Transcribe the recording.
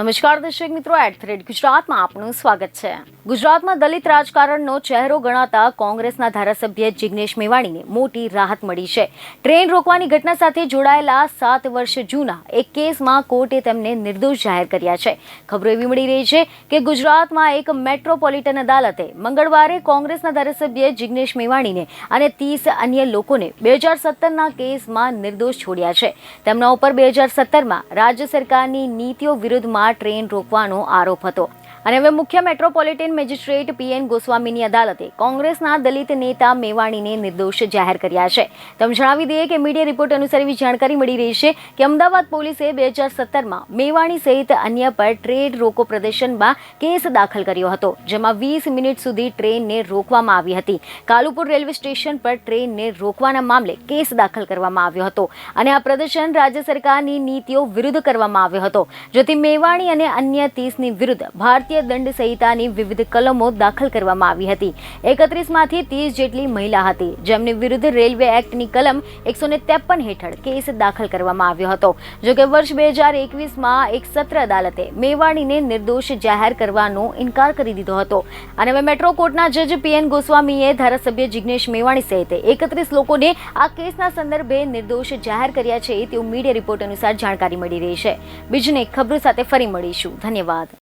નમસ્કાર દર્શક મિત્રો એટ થ્રેડ ગુજરાતમાં આપનું સ્વાગત છે. ગુજરાતમાં દલિત રાજકારણનો ચહેરો ગણાતા કોંગ્રેસના ધારાસભ્ય જિગ્નેશ મેવાણીને મોટી રાહત મળી છે. ટ્રેન રોકવાની ઘટના સાથે જોડાયેલા સાત વર્ષ જૂના એક કેસમાં કોર્ટે તેમને નિર્દોષ જાહેર કર્યા છે. ખબરો એવી મળી રહી છે કે ગુજરાતમાં એક મેટ્રોપોલિટન અદાલતે મંગળવારે કોંગ્રેસના ધારાસભ્ય જિગ્નેશ મેવાણીને અને ત્રીસ અન્ય લોકોને બે હજાર સત્તરના કેસમાં નિર્દોષ છોડ્યા છે. તેમના ઉપર બે હજાર સત્તરમાં રાજ્ય સરકારની નીતિઓ વિરુદ્ધમાં ટ્રેન રોકવાનો આરોપ હતો. અને હવે મુખ્ય મેટ્રોપોલિટન મેજિસ્ટ્રેટ પીએન ગોસ્વામીની અદાલતે કોંગ્રેસના દલિત નેતા મેવાણીને નિર્દોષ જાહેર કર્યા છે. તમે જણાવી દઈએ કે મીડિયા રિપોર્ટ અનુસાર એવી જાણકારી મળી રહી છે કે અમદાવાદ પોલીસે બે હજાર સત્તરમાં મેવાણી સહિત અન્ય પર ટ્રેડ રોકો પ્રદર્શનમાં કેસ દાખલ કર્યો હતો, જેમાં વીસ મિનિટ સુધી ટ્રેનને રોકવામાં આવી હતી. કાલુપુર રેલવે સ્ટેશન પર ટ્રેનને રોકવાના મામલે કેસ દાખલ કરવામાં આવ્યો હતો અને આ પ્રદર્શન રાજ્ય સરકારની નીતિઓ વિરુદ્ધ કરવામાં આવ્યો હતો, જેથી મેવાણી અને અન્ય ત્રીસની વિરુદ્ધ ભારતીય દંડ સંહિતાની વિવિધ કલમો દાખલ કરવામાં આવી હતી. એકત્રીસમાંથી ત્રીસ જેટલી મહિલા હતી. જેમની વિરુદ્ધ રેલવે એક્ટની કલમ એકસો ત્રેપન હેઠળ કેસ દાખલ કરવામાં આવ્યો હતો. જોકે વર્ષ બે હજાર એકવીસમાં એક સત્ર અદાલતે મેવાણીને નિર્દોષ જાહેર કરવાનો ઇનકાર કરી દીધો હતો. અને હવે મેટ્રો કોર્ટના જજ પીએન ગોસ્વામીએ ધારાસભ્ય જિગ્નેશ મેવાણી સહિત એકત્રીસ લોકોને આ કેસના સંદર્ભે નિર્દોષ જાહેર કર્યા છે તેવું મીડિયા રિપોર્ટ અનુસાર જાણકારી મળી રહી છે. બીજને ખબરો સાથે ફરી મળીશું. ધન્યવાદ.